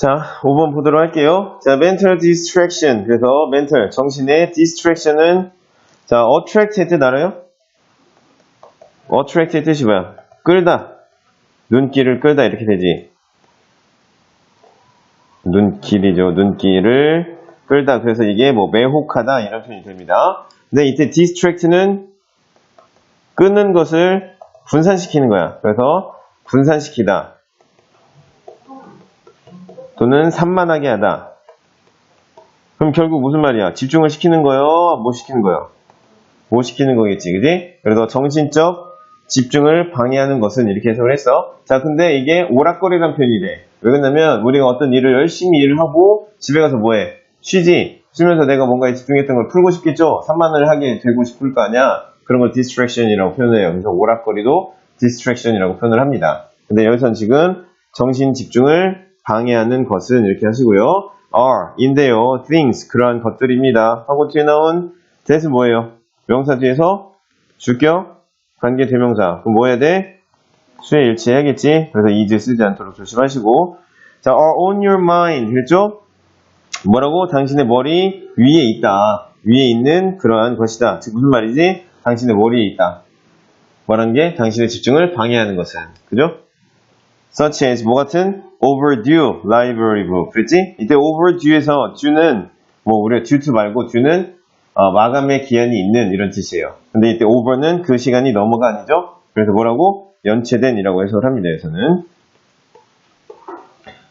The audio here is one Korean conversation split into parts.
자, 5번 보도록 할게요. 자, mental distraction. 그래서 mental, 정신의 distraction은 자, attract의 뜻 알아요? attract의 뜻이 뭐야? 끌다. 눈길을 끌다 이렇게 되지. 눈길이죠. 눈길을 끌다. 그래서 이게 뭐 매혹하다 이런 표현이 됩니다. 근데 이때 distract는 끄는 것을 분산시키는 거야. 그래서 분산시키다. 또는 산만하게 하다. 그럼 결국 무슨 말이야? 집중을 시키는 거요? 못 시키는 거요? 못 시키는 거겠지, 그지? 그래서 정신적 집중을 방해하는 것은 이렇게 해석을 했어. 자, 근데 이게 오락거리란 표현이래. 왜 그러냐면 우리가 어떤 일을 열심히 일을 하고 집에 가서 뭐해? 쉬지. 쉬면서 내가 뭔가에 집중했던 걸 풀고 싶겠죠? 산만을 하게 되고 싶을 거 아니야? 그런 걸 distraction이라고 표현해요. 그래서 오락거리도 distraction이라고 표현을 합니다. 근데 여기선 지금 정신 집중을 방해하는 것은 이렇게 하시고요. are, 인데요. things, 그러한 것들입니다. 하고 뒤에 나온 that은 뭐예요? 명사 뒤에서 주격, 관계 대명사. 그럼 뭐 해야 돼? 수에 일치해야겠지? 그래서 is 쓰지 않도록 조심하시고. 자, are on your mind. 그랬죠? 뭐라고? 당신의 머리 위에 있다. 위에 있는 그러한 것이다. 즉, 무슨 말이지? 당신의 머리에 있다. 뭐라는 게 당신의 집중을 방해하는 것은. 그죠? Such as 뭐 같은 overdue library book 그랬지? 이때 overdue에서 due는 뭐 우리가 due to 말고 due는 어, 마감의 기한이 있는 이런 뜻이에요. 근데 이때 over는 그 시간이 넘어가 아니죠? 그래서 뭐라고? 연체된이라고 해석을 합니다. 여기서는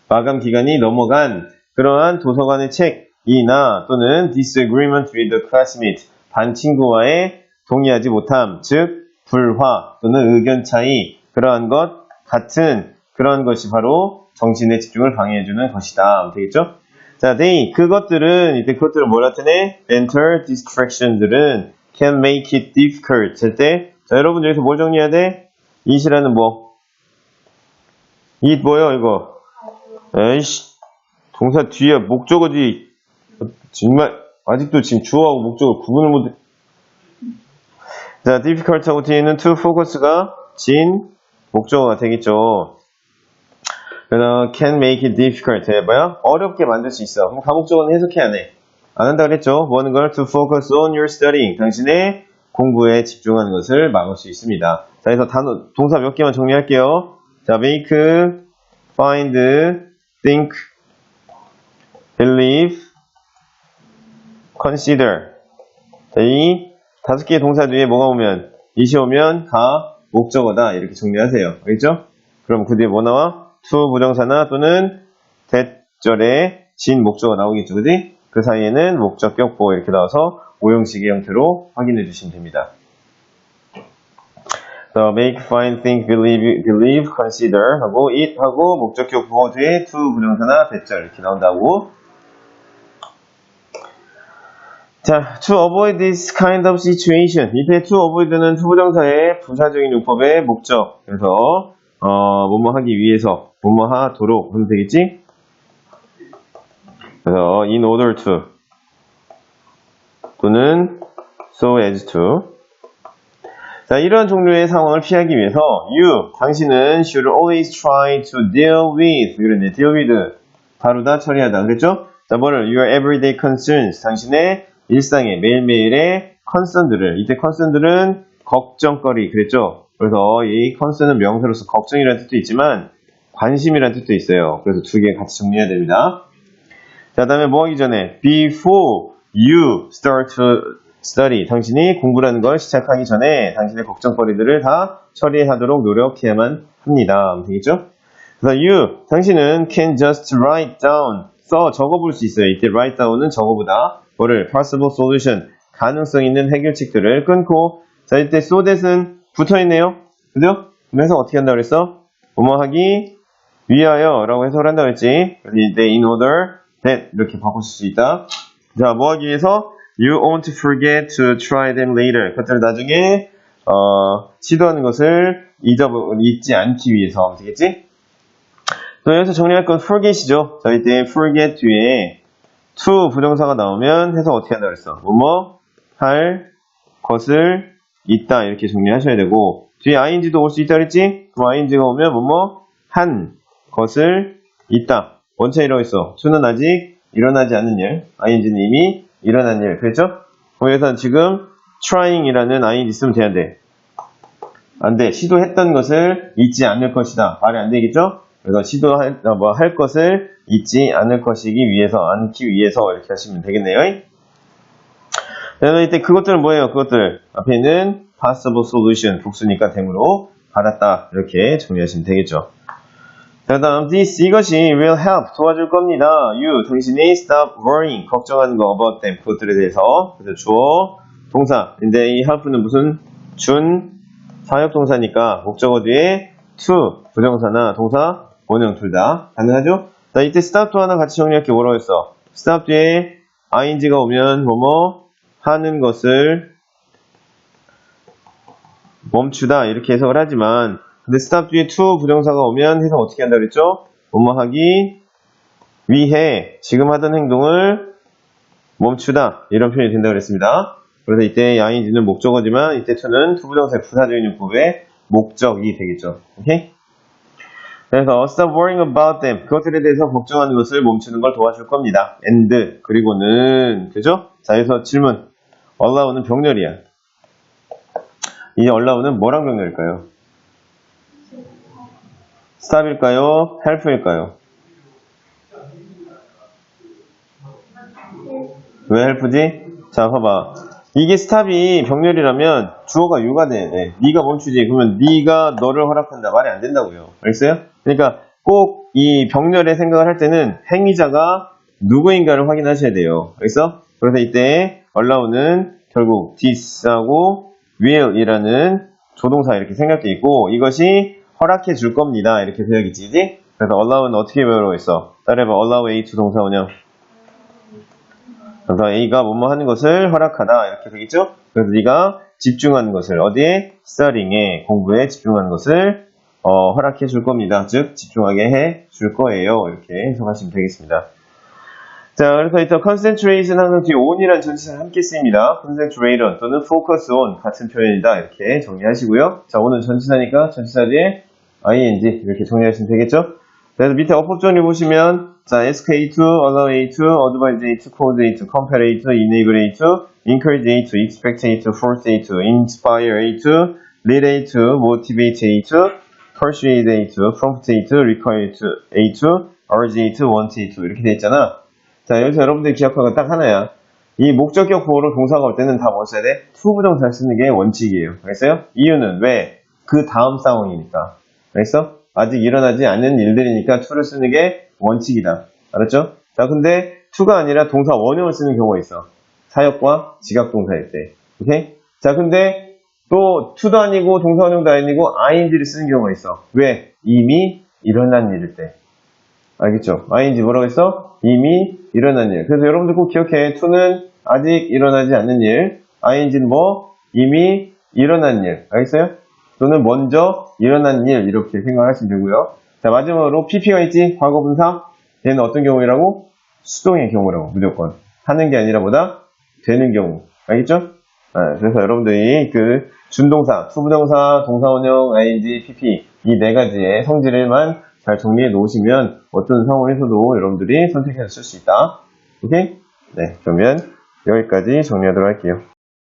마감 기간이 넘어간 그러한 도서관의 책이나 또는 disagreement with the classmate 반 친구와의 동의하지 못함 즉 불화 또는 의견 차이 그러한 것 같은 그런 것이 바로 정신의 집중을 방해해주는 것이다. 되겠죠? 자, they, 그것들은, 이때 그것들은 뭐라 뜨네? mental distraction들은 can make it difficult. 할 때, 자, 여러분 여기서 뭘 정리해야 돼? it이라는 뭐? it 뭐요, 이거? 에이씨, 동사 뒤에 목적어지. 정말, 아직도 지금 주어하고 목적어 구분을 못 해. 자, difficult하고 뒤에는 to focus가 진, 목적어가 되겠죠. 그래서 can make it difficult 해봐요. 어렵게 만들 수 있어. 그럼 과목적으로는 해석해야 안 해. 안 한다 그랬죠? 뭐 하는 걸 to focus on your studying. 당신의 공부에 집중하는 것을 막을 수 있습니다. 자, 그래서 단어, 동사 몇 개만 정리할게요. 자, make, find, think, believe, consider. 자, 이 다섯 개의 동사 뒤에 뭐가 오면, 이시 오면 가, 목적어다. 이렇게 정리하세요. 알겠죠? 그럼 그 뒤에 뭐 나와? To 부정사나 또는 대절에 진 목적어 나오겠죠, 그지? 그 사이에는 목적격 보호 이렇게 나와서 오형식의 형태로 확인해 주시면 됩니다. So make, find, think, believe, believe, consider 하고 it 하고 목적격 보호 뒤에 to 부정사나 대절 이렇게 나온다고. 자, to avoid this kind of situation. 이때 to avoid는 투부정사의 부사적인 용법의 목적. 그래서 어, 뭐뭐 하기 위해서, 뭐뭐 하도록 하면 되겠지? 그래서 in order to 또는 so as to. 자, 이런 종류의 상황을 피하기 위해서 you, 당신은 should always try to deal with. 그런데 deal with 다루다, 처리하다. 그랬죠? 자, 뭐를? Your everyday concerns. 당신의 일상의 매일매일의 concern들을. 이때 concern들은 걱정거리. 그랬죠? 그래서 이 concern은 명사로서 걱정이라는 뜻도 있지만 관심이라는 뜻도 있어요. 그래서 두 개 같이 정리해야 됩니다. 자, 다음에 뭐 하기 전에 before you start to study 당신이 공부라는 걸 시작하기 전에 당신의 걱정거리들을 다 처리하도록 노력해야만 합니다. 되겠죠? 그래서 you 당신은 can just write down 써 적어볼 수 있어요. 이때 write down은 적어보다 뭐를 possible solution 가능성 있는 해결책들을 끊고 자 이때 so that은 붙어있네요. 그죠? 그래서 어떻게 한다고 그랬어? 뭐뭐 하기 위하여 라고 해석을 한다고 했지. 이때 in order that 이렇게 바꿀 수 있다. 자, 뭐 하기 위해서 you won't forget to try them later. 그것들을 나중에 어, 시도하는 것을 잊어 잊지 않기 위해서 되겠지? 또 여기서 정리할 건 forget이죠. 자, 이때 forget 뒤에 to 부정사가 나오면 해석 어떻게 한다고 그랬어? 뭐뭐 할 것을 있다 이렇게 정리하셔야 되고 뒤에 ing도 올 수 있다 그랬지? 그럼 ing가 오면 뭐뭐 한 것을 있다 원체 이러고 있어. to는 아직 일어나지 않는 일. ing는 이미 일어난 일. 그랬죠? 그래서 지금 trying이라는 ing 쓰면 돼야 돼. 안 돼. 시도했던 것을 잊지 않을 것이다. 말이 안 되겠죠? 그래서 시도할, 어, 뭐, 할 것을 잊지 않을 것이기 위해서, 않기 위해서 이렇게 하시면 되겠네요. 그래서 이때 그것들은 뭐예요? 그것들. 앞에 있는 possible solution, 복수니까 됨으로 받았다. 이렇게 정리하시면 되겠죠. 자, 다음, this, 이것이 will help, 도와줄 겁니다. you, 당신이 stop worrying, 걱정하는 거 about them, 그것들에 대해서. 그래서 주어, 동사인데 이 help는 무슨 준, 사역 동사니까 목적어 뒤에 to, 부정사나 동사, 원형 둘 다 가능하죠? 자, 이때 stop 또 하나 같이 정리할게 뭐라고 했어? stop 뒤에 ing가 오면 뭐뭐 하는 것을 멈추다 이렇게 해석을 하지만 근데 stop 뒤에 to 부정사가 오면 해석 어떻게 한다 그랬죠? 뭐뭐 하기 위해 지금 하던 행동을 멈추다 이런 표현이 된다고 그랬습니다. 그래서 이때 ing는 목적어지만 이때 to는 투부정사의 부사적인 용법의 목적이 되겠죠. 오케이? 그래서 stop worrying about them 그것들에 대해서 걱정하는 것을 멈추는 걸 도와줄 겁니다. and 그리고는 그죠? 자 여기서 질문 allow는 병렬이야. 이 allow는 뭐랑 병렬일까요? Stop일까요? help일까요? 왜 help지? 자 봐봐 이게 스탑이 병렬이라면 주어가 유가 돼. 네, 네가 멈추지. 그러면 네가 너를 허락한다. 말이 안 된다고요. 알겠어요? 그러니까 꼭 이 병렬의 생각을 할 때는 행위자가 누구인가를 확인하셔야 돼요. 알겠어? 그래서 이때 allow는 결국 this하고 will이라는 조동사 이렇게 생각돼 있고 이것이 허락해 줄 겁니다. 이렇게 되어 있지. 그래서 allow는 어떻게 배우고 있어? 따라해봐. allow A 두 동사 원형. 그래서 A가 뭐뭐 하는 것을 허락하다 이렇게 되겠죠? 그래서 네가 집중하는 것을 어디에? studying에 공부에 집중하는 것을 어, 허락해 줄 겁니다. 즉 집중하게 해 줄 거예요. 이렇게 해석하시면 되겠습니다. 자, 그래서 이따 concentration 항상 뒤에 on이라는 전치사가 함께 쓰입니다. concentrate on 또는 focus on 같은 표현이다. 이렇게 정리하시고요. 자, 오늘 전치사니까 전치사 뒤에 ing 이렇게 정리하시면 되겠죠? 그래서 밑에 어법 정리 보시면 자, SK2, allow A2, advise A2, code A2, compare A2, enable A2, encourage A2, expect A2, force A2, inspire A2, lead A2, motivate A2, persuade A2, prompt A2, require A2, urge A2, want A2 이렇게 돼 있잖아. 자, 여기서 여러분들이 기억할 건 딱 하나야. 이 목적격 보호로 동사가 올 때는 다뭐 써야 돼? 투부정사를 쓰는 게 원칙이에요. 알겠어요? 이유는 왜? 그 다음 상황이니까. 알겠어? 아직 일어나지 않는 일들이니까 to를 쓰는 게 원칙이다. 알았죠? 자, 근데 to가 아니라 동사 원형을 쓰는 경우가 있어. 사역과 지각동사일 때. 오케이? 자, 근데 또 to도 아니고 동사 원형도 아니고 ing를 쓰는 경우가 있어. 왜? 이미 일어난 일일 때. 알겠죠? ing 뭐라고 했어? 이미 일어난 일. 그래서 여러분들 꼭 기억해. to는 아직 일어나지 않는 일. ing는 뭐? 이미 일어난 일. 알겠어요? 또는 먼저 일어난 일 이렇게 생각하시면 되고요. 자 마지막으로 pp가 있지 과거분사 얘는 어떤 경우이라고 수동의 경우라고 무조건 하는 게 아니라 보다 되는 경우 알겠죠? 아, 그래서 여러분들이 그 준동사, 투부정사, 동사원형, ing, pp 이 네 가지의 성질을만 잘 정리해 놓으시면 어떤 상황에서도 여러분들이 선택해서 쓸 수 있다. 오케이? 네, 그러면 여기까지 정리하도록 할게요.